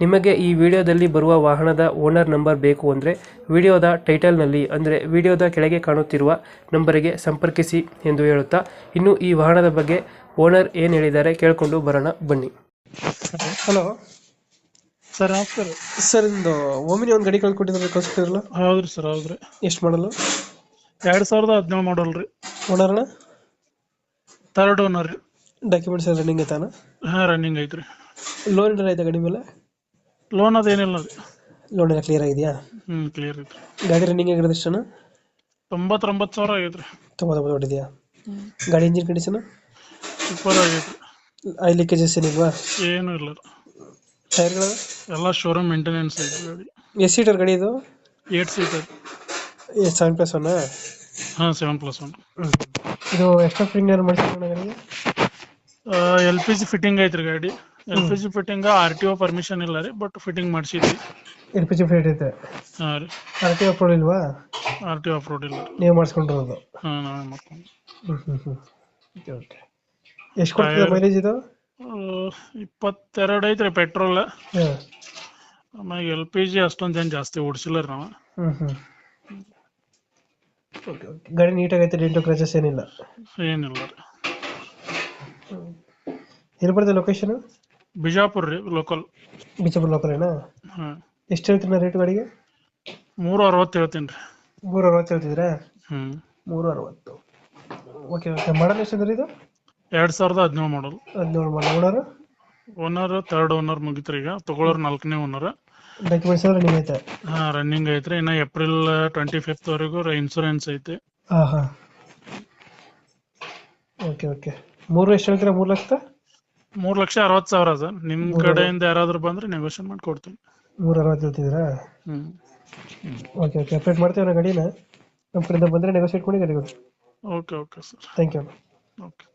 ನಿಮಗೆ ಈ ವಿಡಿಯೋದಲ್ಲಿ ಬರುವ ವಾಹನದ ಓನರ್ ನಂಬರ್ ಬೇಕು ಅಂದರೆ ವಿಡಿಯೋದ ಟೈಟಲ್ನಲ್ಲಿ ಅಂದರೆ ವಿಡಿಯೋದ ಕೆಳಗೆ ಕಾಣುತ್ತಿರುವ ನಂಬರಿಗೆ ಸಂಪರ್ಕಿಸಿ ಎಂದು ಹೇಳುತ್ತಾ ಇನ್ನು ಈ ವಾಹನದ ಬಗ್ಗೆ ಓನರ್ ಏನು ಹೇಳಿದ್ದಾರೆ ಕೇಳಿಕೊಂಡು ಬರೋಣ ಬನ್ನಿ. ಹಲೋ. ಸರ್ ನಮಸ್ಕಾರ. ಸರ್ ಇಂದು ಓಮಿನಿ ಒಂದು ಗಡಿ ಕಳ್ಕೊಟ್ಟಿದ್ರೆ ಕಳಿಸ್ತಿರಲ್ಲ ಹೌದ್ರಿ ಸರ್ ಹೌದ್ರಿ. ಎಷ್ಟು ಮಾಡಲು? ಎರಡು ಸಾವಿರದ ಹದಿನೇಳು ಮಾಡಲ್ ರೀ. ಓನರ್ನ ತರ್ಡ್ ಓನರ್ ರೀ. ಡಾಕ್ಯುಮೆಂಟ್ಸ್ ಎಲ್ಲ ರನ್ನಿಂಗ್ ಐತಾನ? ಹಾಂ ರನ್ನಿಂಗ್ ಐತ್ರಿ. ಲೋನ್ ಏನಾರ ಐತೆ ಗಡಿ ಮೇಲೆ? ಲೋನ್ ಅದೇನಿಲ್ಲ ರೀ ಲೋನ್ ಎಲ್ಲ ಕ್ಲಿಯರ್ ಆಗಿದೆಯಾ? ಹ್ಮ್ ಕ್ಲಿಯರ್ ಐತ್ರಿ. ಗಾಡಿ ರನ್ನಿಂಗ್ ಆಗಿರೋದು ಎಷ್ಟನ ತೊಂಬತ್ತೊಂಬತ್ತು ಸಾವಿರ ಆಗೈತ್ರಿ. ತೊಂಬತ್ತೊಂಬತ್ತು ಹೊಡಿದೆಯಾ? ಗಾಡಿ ಇಂಜಿನ್ ಕಂಡೀಷನ್ ಸೂಪರ್ ಆಗೈತ್ರಿ. ಐ ಲೀಕೇಜಸ್ ಏನಿಲ್ವಾ ಏನೂ ಇಲ್ಲ ರೀ. ಟೈರ್ಗಳು ಎಲ್ಲ ಶೋರೂಮ್ ಮೇಂಟೆನೆನ್ಸ್ ಐತಿ ಗಾಡಿ. ಎಷ್ಟು ಸೀಟರ್ ಗಾಡಿ ಇದು? Eight seater seven plus one ಹಾ ಸೆವೆನ್ ಪ್ಲಸ್ ಒನ್ ಇದು ಎಕ್ಸ್ಟ್ರಾ ಫಿಟ್ಟಿಂಗ್ ಏನಾರು ಗಾಡಿಗೆ? ಎಲ್ ಪಿ ಜಿ ಫಿಟ್ಟಿಂಗ್ ಐತ್ರಿ ಗಾಡಿ. L P G fitting R T O permission ಇಲ್ಲ ರೀ ಬಟ್ ಫಿಟ್ಟಿಂಗ್ ಮಾಡಿಸಿದ್ವಿ. ಎಲ್ ಪಿ ಜಿ ಫ್ಲೈಟ್ ಐತೆ. ಹಾಂ ರೀ. ಆರ್ ಟಿ ಅಪ್ರೂವ್ ಇಲ್ವಾ? ಆರ್ ಟಿ ಒ ಅಪ್ರೂವ್ ಇಲ್ಲ ನೀವು ಮಾಡಿಸ್ಕೊಂಡಿರೋದು? ಹಾಂ ನಾವೇ ಮಾಡ್ಕೊಂಡು ಹ್ಞೂ ಹ್ಞೂ ಹ್ಞೂ ಓಕೆ ಓಕೆ ಎಷ್ಟು ಕೊಡ್ತದೆ ಮೈಲೇಜ್ ಇದು? ಇಪ್ಪತ್ತೆರಡು ಐತ್ರಿ ಪೆಟ್ರೋಲ್ ಹಾಂ. ಆಮ್ಯಾಗ ಎಲ್ ಪಿ ಜಿ ಅಷ್ಟೊಂದು ಏನು ಜಾಸ್ತಿ ಓಡಿಸಿಲ್ಲ ರೀ ನಾವು. ಹ್ಞೂ ಹ್ಞೂ ಓಕೆ ಓಕೆ ಗಾಡಿ ನೀಟಾಗೈತೆ ಡೆಂಟು ಕ್ರಚಸ್ ಏನಿಲ್ಲ? ಏನಿಲ್ಲ ರೀ. ಎಲ್ಲಿ ಬರ್ತದೆ ಲೊಕೇಶನ್ ಬಿಜಾಪುರ್ ರೀ ಲೋಕಲ್ ಬಿಜಾಪುರ ಏನಾ? ಹ್ಮ್ ಎಷ್ಟು ಹೇಳ್ತೀರ ರೇಟ್ ಗಾಡಿಗೆ? ಮೂರು ಅರವತ್ತು ಹೇಳ್ತೀನಿ ರೀ. ಮೂರು ಅರವತ್ತು ಹೇಳ್ತಿದ್ದೀರಾ? ಹ್ಞೂ. ಮೂರು ಅರವತ್ತು ಓಕೆ ಓಕೆ ಮಾಡಲ್ ಎಷ್ಟು ಇದು? ಎರಡ್ ಸಾವಿರದ ಹದಿನೇಳು ಮಾಡಲ್ ಹದಿನೇಳು model owner owner third owner ಮುಗಿತ್ರಿ ಈಗ. ತಗೊಳ್ಳೋರು ನಾಲ್ಕನೇ ಓನರ್ ಡಾಕ್ಯುಮೆಂಟ್ಸ್ ಎಲ್ಲ ರನ್ನಿಂಗ್ ಐತೆ? ಹಾಂ ರನ್ನಿಂಗ್ ಐತ್ರಿ. ಇನ್ನು ಏಪ್ರಿಲ್ ಟ್ವೆಂಟಿ ಫಿಫ್ತ್ವರೆಗೂ ಇನ್ಸೂರೆನ್ಸ್ ಐತಿ. ಹಾ ಹಾ ಓಕೆ ಓಕೆ ಮೂರು ಎಷ್ಟು ಹೇಳ್ತೀರಾ? ಮೂರು ಲಕ್ಷದ? ಮೂರು ಲಕ್ಷ ಅರವತ್ ಸಾವಿರ ಸರ್. ನಿಮ್ ಕಡೆಯಿಂದ ಯಾರಾದರೂ ಬಂದ್ರೆ ನೆಗೋಷಿಯೇಟ್ ಮಾಡಿ ಕೊಡ್ತೀನಿ. ನೂರ ಅರವತ್ತು ಹೇಳ್ತಿದ್ದೀರಾ? ಹ್ಞೂ ಓಕೆ ಓಕೆ. ಅಪ್ಡೇಟ್ ಮಾಡ್ತೀವಿ ನಾ ಗಾಡಿನ. ನಮ್ಮ ಕಡೆಯಿಂದ ಬಂದರೆ ನೆಗೋಷಿಯೇಟ್ ಮಾಡಿ okay okay sir. Thank you okay.